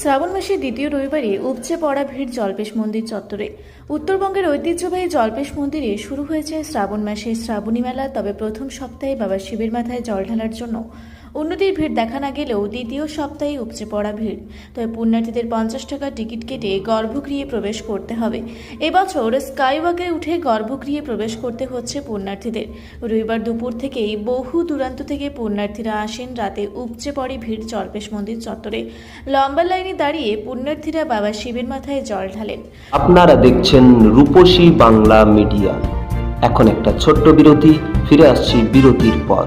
শ্রাবণ মাসের দ্বিতীয় রবিবারে উপচে পড়া ভিড় জল্পেশ মন্দির চত্বরে। উত্তরবঙ্গের ঐতিহ্যবাহী জল্পেশ মন্দিরে শুরু হয়েছে শ্রাবণ মাসের শ্রাবণী মেলা, তবে প্রথম সপ্তাহে বাবা শিবের মাথায় জল ঢালার জন্য উন্নতির ভিড় দেখা না গেলেও দ্বিতীয় সপ্তাহে উপচে পড়া ভিড়। তবে পুণ্যার্থীদের পঞ্চাশ টাকা টিকিট কেটে গর্ভগৃহে প্রবেশ করতে হবে। এবছর স্কাইওয়াকে উঠে গর্ভগৃহে প্রবেশ করতে হচ্ছে পুণ্যার্থীদের। রবিবার দুপুর থেকেই বহু দূরান্ত থেকে পুণ্যার্থীরা আসেন রাতে উপচে পড়ে ভিড় জল্পেশ মন্দির চত্বরে। লম্বা লাইনে দাঁড়িয়ে পুণ্যার্থীরা বাবা শিবের মাথায় জল ঢালেন। আপনারা দেখছেন রূপসী বাংলা মিডিয়া। এখন একটা ছোট্ট বিরতি, ফিরে আসছি বিরতির পর।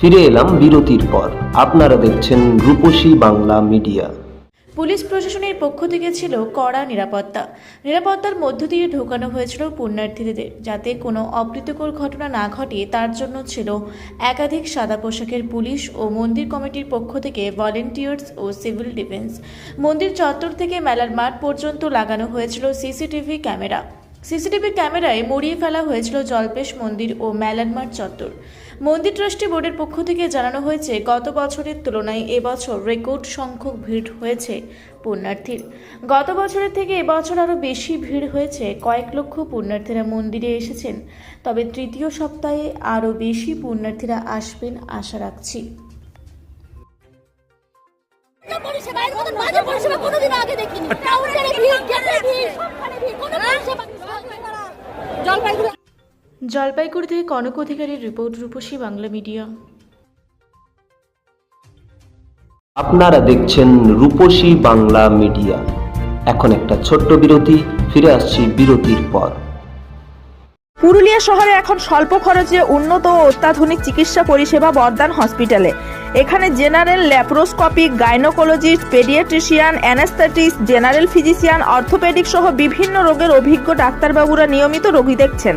ফিরে এলাম বিরতির পর। আপনারা দেখছেন রূপসী বাংলা মিডিয়া। পুলিশ প্রশাসনের পক্ষ থেকে ছিল কড়া নিরাপত্তা। নিরাপত্তার মধ্য দিয়ে ঢোকানো হয়েছিল পুণ্যার্থীদের, যাতে কোনো অপ্রীতিকর ঘটনা না ঘটে, তার জন্য ছিল একাধিক সাদা পোশাকের পুলিশ ও মন্দির কমিটির পক্ষ থেকে ভলেন্টিয়ার্স ও সিভিল ডিফেন্স। মন্দির চত্বর থেকে মেলার মাঠ পর্যন্ত লাগানো হয়েছিল সিসিটিভি ক্যামেরা। সিসিটিভি ক্যামেরায় মরিয়ে ফেলা হয়েছিল জলপেশ মন্দির ও মেলার মাঠ চত্বর। মন্দির ট্রাস্টি বোর্ডের পক্ষ থেকে জানানো হয়েছে গত বছরের তুলনায় এবছর রেকর্ড সংখ্যক ভিড় হয়েছে পুণ্যার্থীর। গত বছরের থেকে এবছর আরও বেশি ভিড় হয়েছে কয়েক লক্ষ পুণ্যার্থীরা মন্দিরে এসেছেন। তবে তৃতীয় সপ্তাহে আরও বেশি পুণ্যার্থীরা আসবেন আশা রাখছি। পরিষেবা এর মতন বাজে পরিষেবা কোনোদিন আগে দেখিনি কাউন্টারে ভিড় গেটে ভিড় সবখানে ভিড় কোনো পরিষেবা জলপাইগুড়ি জলপাইগুড়ি থেকে কনক অধিকারীর রিপোর্ট রূপসী বাংলা মিডিয়া। আপনারা দেখছেন রূপসী বাংলা মিডিয়া। এখন একটা ছোট্ট বিরতি ফিরে আসছি বিরতির পর। পুরুলিয়া শহরে এখন স্বল্প খরচে উন্নত ও অত্যাধুনিক চিকিৎসা পরিষেবা বর্ধমান হসপিটালে। এখানে general laparoscopic gynaecologist paediatrician anaesthetist general physician orthopaedic সহ বিভিন্ন রোগের অভিজ্ঞ ডাক্তারবাবুরা নিয়মিত রোগী দেখছেন।